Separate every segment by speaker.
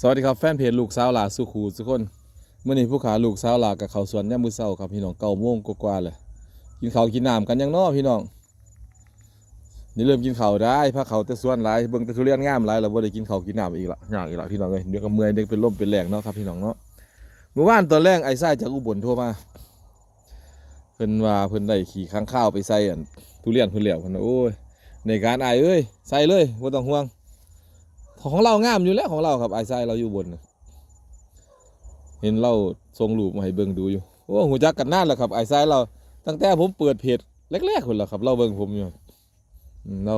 Speaker 1: สวัสดีครับแฟนเพจลูกสาวหลาสุขูทุกคนเมื่อนี้ผู้ขาลูกสาวหลากับเขาสวนย่ามมือเศร้าครับพี่น้องเก้าโมงกว่าเลยกินข้าวกินน้ำกันยังน้อพี่น้องนี่เริ่มกินข้าวได้พราเขาแต่สวนหลายเบิ่งแต่ทุเรียนงามหลายแล้วบ่ได้กินข้าวกินน้ำอีกละยากอีกละพี่น้องเอ้ยเดี๋ยวก็เมื่อยเดี๋ยวเป็นลมเป็นแรงเนาะครับพี่น้องเนาะเมื่อวานตอนแรกไอ้ไส้จากอุบลโทรมาเพิ่นว่าเพิ่นได้ขี่ข้างข้าวไปใส่อันทุเรียนเพิ่นแล้วเพิ่นโอ้ยในการอายเอ้ยใส่เลยบ่ต้องห่วง ของเรางามอยู่แล้วของเราครับไอ้ไส้เราอยู่บน เห็นเราทรงรูปมาให้เบิ่งดูอยู่โอ้หูจักกันนานแล้วครับไอ้ไส้เรา ตั้งแต่ผมเปิดเพจแรกๆคนละครับ เราเบิ่งผมอยู่เรา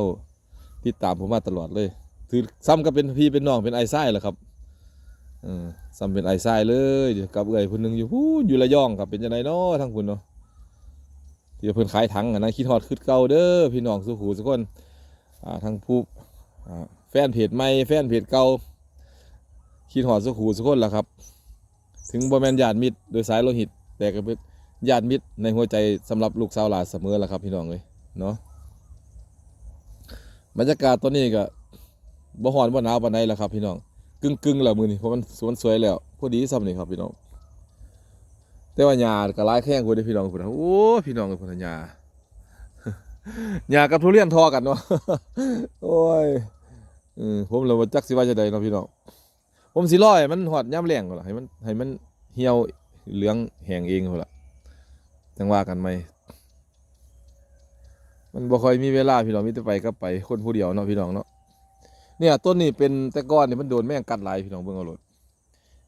Speaker 1: ติดตามผมมาตลอดเลย ถือซ้ำก็เป็นพี่เป็นน้องเป็นไอ้ไส้แหละครับอซ้ำเป็นไอ้ไส้เลยเดี๋ยกับเอื่อยคนหนึงอยู่พูอยู่ระยองครับเป็นจังไดเนาะทั้งคุณเนาะที่เพิ่นขายถังอะนะคิดฮอดคือเก่าเด้อพี่น้องสุขูสุกคนอ่าทั้งผู้ แฟนเพจใหม่แฟนเพจเก่าคิดหอดสุขูสุกคนล่ะครับ ถึงบ่แมนญาติมิตรโดยสายโลหิต แต่ก็เป็นญาติมิตรในหัวใจสำหรับลูกสาวหลานเสมอล่ะครับ พี่น้องเลยเนาะบรรยากาศตอนนี้ก็บ่ฮ้อนบ่หนาวปานใดล่ะครับ พี่น้องกึ่งๆแล้วมือนี้เพราะมันสวนสวยแล้วพอดีซ้ำนี่ครับพี่น้องแต่ว่าหญ้าก็หลายแข้งพุ่นเด้พี่น้องพุ่นน่ะโอ้พี่น้องเอ้ยพุ่นหญ้าหญ้ากับทุเรียนทอกันเนาะโอ้ย เออผมเลยว่าจักสิว่าจะใดเนาะพี่น้องผมสิรอให้มันหอดย่ำแรงก่อนล่ะให้มันให้มันเหี่ยวเหลืองแห้งเองพุ่นล่ะจังว่ากันไหมมันบ่ค่อยมีเวลาพี่น้องมีแต่ไปก็ไปคนผู้เดียวเนาะพี่น้องเนาะเนี่ยต้นนี้เป็นแต่ก่อนนี่มันโดนแมงกัดหลายพี่น้องเบิ่งเอาลด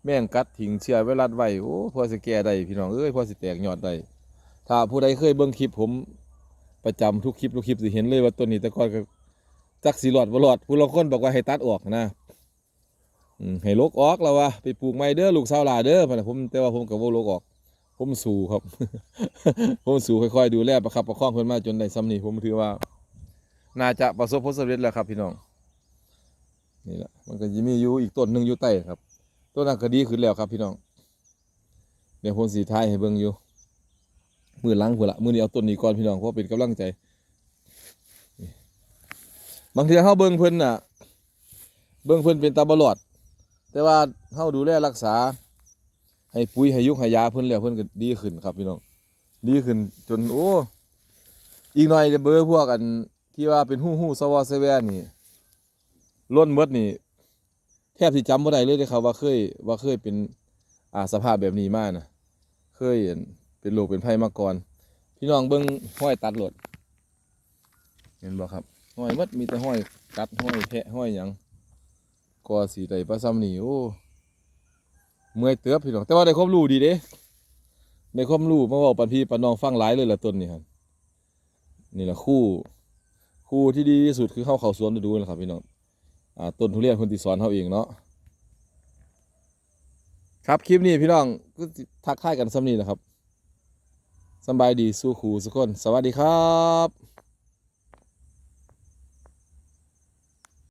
Speaker 1: แมงกัดทิ้งเชื้อไวรัสไว้โอ้พอสิแก้ได้พี่น้องเอ้ยพอสิแตกยอดได้ถ้าผู้ใดเคยเบิ่งคลิปผมประจำทุกคลิปทุกคลิปสิเห็นเลยว่าต้นนี้แต่ก่อนก็ จักสีหลอดบหลอดผู้ลางคนบอกว่าให้ตัดออกนะให้ลกออกแล้วว่าไปปลูกไม้เด้อลูกสาวลาเด้อผมแต่ว่าผมก็บ่ลกออก ผมสู้ครับ ผมสู้ค่อยๆดูแลประคับประคองเพิ่นมาจนได้ซ้ำนี้ผมถือว่า น่าจะประสบผลสำเร็จแล้วครับ พี่น้องนี่แหละมันก็จะมีอยู่อีกต้นหนึ่งอยู่ใต้ครับต้นนั้นก็ดีขึ้นแล้วครับพี่น้องเดี๋ยวผมสีท้ายให้เบิ่งอยู่มือหลังพุ่นละมือนี้เอาต้นนี้ก่อนพี่น้องเพราะเป็นกำลังใจ บางทีเขาเบิ่งเพิ่นน่ะ เบิ่งเพิ่นเป็นตาบลอด แต่ว่าเขาดูแลรักษา ให้ปุ๋ยให้ยุกให้ยาเพิ่นแล้วเพิ่นก็ดีขึ้นครับพี่น้องดีขึ้นจนโอ้อีกหน่อยจะเบอร์พวกอันที่ว่าเป็นหู้หู้สวอเซเวนนี่ล้นหมดนี่แทบสิจำบ่ได้เลยเด้ครับว่าเคยว่าเคยเป็นอ่าสภาพแบบนี้มานะเคยเป็นโรคเป็นภัยมาก่อน พี่น้องเบิ่งห้อยตัดรถเห็นบ่ครับ ห้อยมัดมีแต่ห้อยกัดห้อยแพะห้อยหยังก็สีได้ปลาซ้ำนี่โอ้เมื่อยเตือบพี่น้องแต่ว่าได้ความรู้ดีเด้ได้ความรู้มาบอกปันพี่ปันน้องฟังหลายเลยละต้นนี่ครับนี่แหละคู่ คู่ที่ดีที่สุดคือเข้าเขาสวนดูนะครับพี่น้องอ่าต้นทุเรียนคนที่สอนเขาเองเนาะครับคลิปนี้พี่น้องก็ทักทายกันซ้ำนี่นะครับสบายดีสู้ครูสุกคน สวัสดีครับ